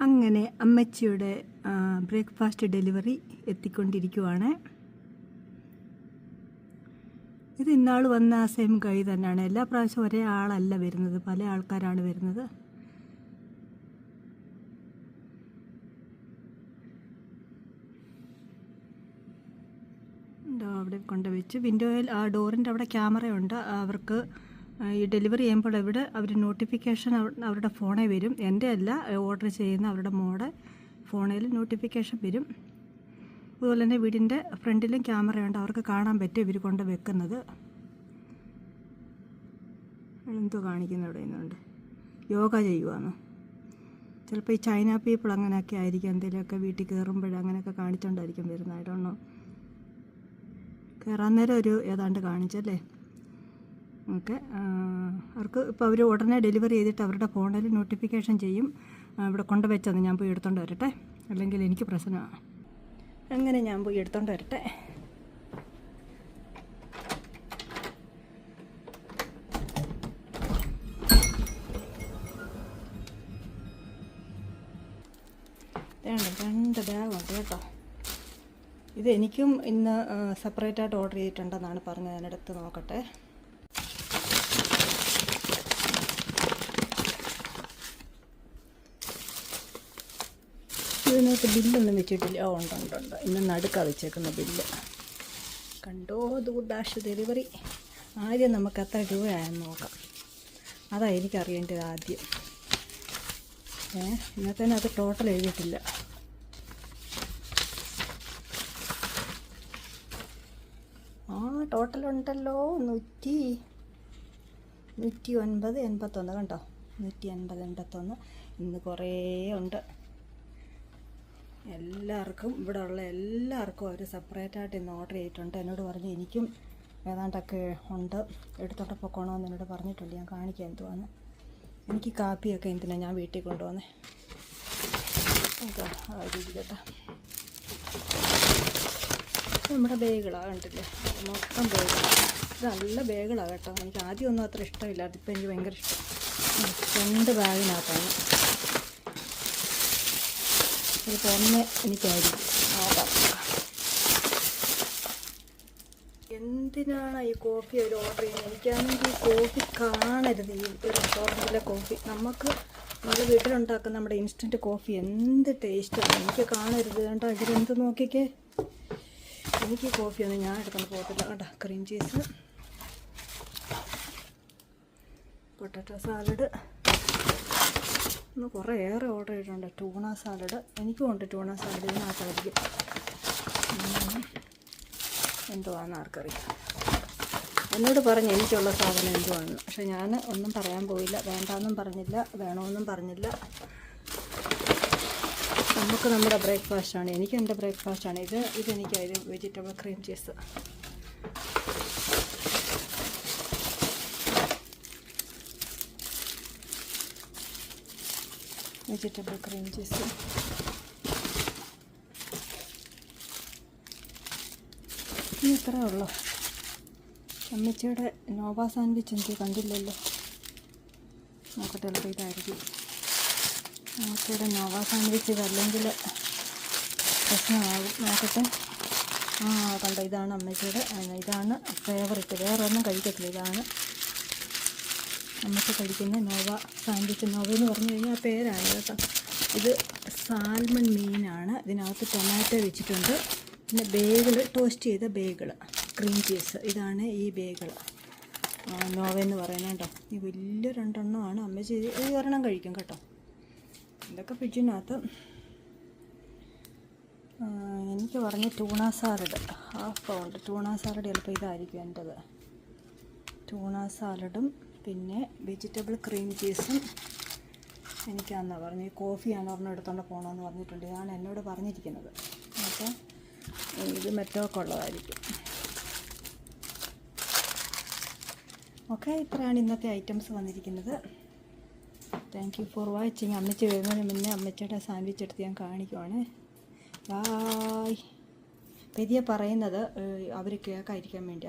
അങ്ങനെ അമ്മച്ചിയുടെ breakfast delivery എത്തിക്കൊണ്ടിരിക്കുവാണ്. ഇത് ഇന്നാൾ വന്ന സെയിം കൈ തന്നെയാണ്. എല്ലാ പ്രാവശ്യവും ഒരേ ആളല്ല വരുന്നത്. പല ആൾക്കാരാണ് വരുന്നത്. അവിടെ കൊണ്ട് വെച്ച് വിൻഡോയിൽ ആ ഡോറിന്റെ അവിടെ ക്യാമറയുണ്ട് അവർക്ക് ഈ ഡെലിവറി ചെയ്യുമ്പോൾ ഇവിടെ അവർ നോട്ടിഫിക്കേഷൻ അവരുടെ ഫോണിൽ വരും. എന്റെ അല്ല ഓർഡർ ചെയ്യുന്ന അവരുടെ മോടെ ഫോണിൽ നോട്ടിഫിക്കേഷൻ വരും. അതുപോലെ തന്നെ വീടിന്റെ ഫ്രണ്ടിലും ക്യാമറയുണ്ട് അവർക്ക് കാണാൻ പറ്റും ഇവർ കൊണ്ട് വെക്കുന്നത്. എന്തോ കാണിക്കുന്നു ഇവിടെ നിന്നുണ്ട് യോഗ ചെയ്യുവാന്ന്? ചിലപ്പോൾ ഈ ചൈന പീപ്പിൾ അങ്ങനെയൊക്കെ ആയിരിക്കും. എന്തെങ്കിലുമൊക്കെ വീട്ടിൽ കയറുമ്പോൾ അങ്ങനെയൊക്കെ കാണിച്ചുകൊണ്ടായിരിക്കും വരുന്നത്. ആയിട്ടൊന്നോ കയറാൻ നേരം ഒരു ഏതാണ്ട് കാണിച്ചല്ലേ? ഓക്കെ. അവർക്ക് ഇപ്പോൾ അവർ ഉടനെ ഡെലിവറി ചെയ്തിട്ട് അവരുടെ ഫോണിൽ നോട്ടിഫിക്കേഷൻ ചെയ്യും. ഇവിടെ കൊണ്ടുവച്ചത് ഞാൻ പോയി എടുത്തോണ്ട് വരട്ടെ. അല്ലെങ്കിൽ എനിക്ക് പ്രശ്നമാണ് അങ്ങനെ ഞാൻ പോയി എടുത്തോണ്ട് വരട്ടെ. രണ്ട് ബാഗുണ്ട് കേട്ടോ. ഇത് എനിക്കും ഇന്ന് സെപ്പറേറ്റായിട്ട് ഓർഡർ ചെയ്തിട്ടുണ്ടെന്നാണ് പറഞ്ഞത്. ഞാനെടുത്ത് നോക്കട്ടെ. ഇതിനകത്ത് ബില്ലൊന്നും വെച്ചിട്ടില്ല. ഓ ഉണ്ട് ഉണ്ട് ഉണ്ട്. ഇന്ന് നടുക്കാ വെച്ചേക്കുന്ന ബില്ല്. കണ്ടോ ദൂർ ഡാഷ് ഡെലിവറി ആദ്യം നമുക്ക് എത്ര രൂപയായെന്ന് നോക്കാം. അതാ എനിക്കറിയേണ്ടത് ആദ്യം. ഏ ഇന്നത്തെ അത് ടോട്ടൽ എഴുതിയിട്ടില്ല. ആ ടോട്ടൽ ഉണ്ടല്ലോ. നൂറ്റി നൂറ്റി ഒൻപത് എൺപത്തൊന്ന്. കണ്ടോ? നൂറ്റി എൺപത് എൺപത്തൊന്ന്. ഇന്ന് കുറേ ഉണ്ട്. എല്ലാവർക്കും ഇവിടെ ഉള്ള എല്ലാവർക്കും അവർ സെപ്പറേറ്റായിട്ട് ഇന്ന് ഓർഡർ ചെയ്തിട്ടുണ്ട്. എന്നോട് പറഞ്ഞു എനിക്കും ഏതാണ്ടൊക്കെ ഉണ്ട്. എടുത്തോട്ട് പൊക്കോണമെന്ന് എന്നോട് പറഞ്ഞിട്ടുണ്ട്. ഞാൻ കാണിക്കാം എന്തുവാന്ന്. എനിക്ക് കാപ്പിയൊക്കെ എന്തിനാണ് ഞാൻ വീട്ടിൽ കൊണ്ടുവന്നേ? നമ്മുടെ ബേഗിളാണ് കണ്ടില്ലേ? മൊത്തം ബേഗിളാണ് ഇത് നല്ല ബേഗിളാണ് കേട്ടോ. എനിക്ക് ആദ്യമൊന്നും അത്ര ഇഷ്ടമില്ല അതിപ്പോൾ എനിക്ക് ഭയങ്കര ഇഷ്ടം. രണ്ട് ബാഗിനകത്താണ് ഇതിപ്പോൾ ഒന്ന് എനിക്കായിരിക്കും. നോക്കാം എന്തിനാണ് ഈ കോഫി ഒരു ഓർഡർ ചെയ്യുന്നത്? എനിക്കാണെങ്കിൽ ഈ കോഫി കാണരുത്. ഈ ഒരു റെസ്റ്റോറന്റിലെ കോഫി. നമുക്ക് നമ്മൾ വീട്ടിലുണ്ടാക്കുന്ന നമ്മുടെ ഇൻസ്റ്റന്റ് കോഫി എന്ത് ടേസ്റ്റാണ് എനിക്ക് കാണരുത് കേട്ടോ ഇതിലെന്ത് നോക്കിക്കേ? എനിക്ക് കോഫിയൊന്നും ഞാൻ എടുക്കുന്ന പോകത്തില്ല. കേട്ടോ ക്രീം ചീസ് പൊട്ടറ്റോ സാലഡ് ഇന്ന് കുറേ ഏറെ ഓർഡർ ചെയ്തിട്ടുണ്ട്. ടൂണ സാലഡ് എനിക്കും ഉണ്ട് ടൂണ സാലഡ് ഇതിനകത്തായിരിക്കും. എന്തുവാന്ന് ആർക്കറിയാം. എന്നോട് പറഞ്ഞ് എനിക്കുള്ള സാധനം എന്തുവാണെന്ന് പക്ഷെ ഞാൻ ഒന്നും പറയാൻ പോയില്ല. വേണ്ടാന്നും പറഞ്ഞില്ല. വേണമെന്നും പറഞ്ഞില്ല. നമുക്ക് നമ്മുടെ ബ്രേക്ക്ഫാസ്റ്റാണ് എനിക്ക് എന്റെ ബ്രേക്ക്ഫാസ്റ്റാണ് ഇത് ഇതെനിക്കായത് vegetable cream cheese vegetable cream cheese ഇനി ഇത്രേ ഉള്ളൂ അമ്മച്ചിയുടെ നോവ സാൻഡ്വിച്ച് എനിക്ക് കണ്ടില്ലല്ലോ. നോക്കട്ടെ ചിലപ്പോൾ ഇതായിരിക്കും. അമ്മച്ചിയുടെ നോവ സാൻഡ്വിച്ച് ഇതല്ലെങ്കിൽ പ്രശ്നമാകും. നോക്കട്ടെ. ആ കണ്ടോ ഇതാണ് അമ്മച്ചിയുടെ ഇതാണ് ഫേവറേറ്റ് വേറെ ഒന്നും കഴിക്കത്തില്ല ഇതാണ്. അമ്മച്ചി കഴിക്കുന്ന നോവ സാൻഡ്വിച്ച് നോവ എന്ന് പറഞ്ഞു കഴിഞ്ഞാൽ പേരാണ് കേട്ടോ. ഇത് സാൽമൺ മീനാണ്. ഇതിനകത്ത് ടൊമാറ്റോ വെച്ചിട്ടുണ്ട്. പിന്നെ ബേഗിൾ ടോസ്റ്റ് ചെയ്ത ബേഗിൾ ക്രീം ചീസ് ഇതാണ് ഈ ബേഗിൾ നോവ എന്ന് പറയുന്നത് കേട്ടോ. ഈ വലിയ രണ്ടെണ്ണമാണ്. അമ്മ ചെയ്ത് ഈ ഒരെണ്ണം കഴിക്കും കേട്ടോ. ഇതൊക്കെ ഫ്രിഡ്ജിനകത്ത്. എനിക്ക് പറഞ്ഞ് tuna salad half pound. Tuna salad ചിലപ്പോൾ ഇതായിരിക്കും എന്റെത്. ടൂണ സാലഡും പിന്നെ വെജിറ്റബിൾ ക്രീം ചീസും എനിക്കാന്നാ പറഞ്ഞു കോഫിയാണ് ഒരെണ്ണം എടുത്തോണ്ട് പോകണമെന്ന് പറഞ്ഞിട്ടുണ്ട്. ഇതാണ് എന്നോട് പറഞ്ഞിരിക്കുന്നത്. അപ്പോൾ ഇത് മെറ്റോക്കെ ഉള്ളതായിരിക്കും. ഓക്കെ ഇത്രയാണ് ഇന്നത്തെ ഐറ്റംസ് വന്നിരിക്കുന്നത്. താങ്ക് യു ഫോർ വാച്ചിങ് അമ്മച്ചി വരുന്നതിന് മുന്നേ അമ്മച്ചിയുടെ സാൻഡ്വിച്ച് എടുത്ത് ഞാൻ കാണിക്കുവാണ്. ബായ് പെരിയ പറയുന്നത് അവർ കേൾക്കായിരിക്കാൻ വേണ്ടി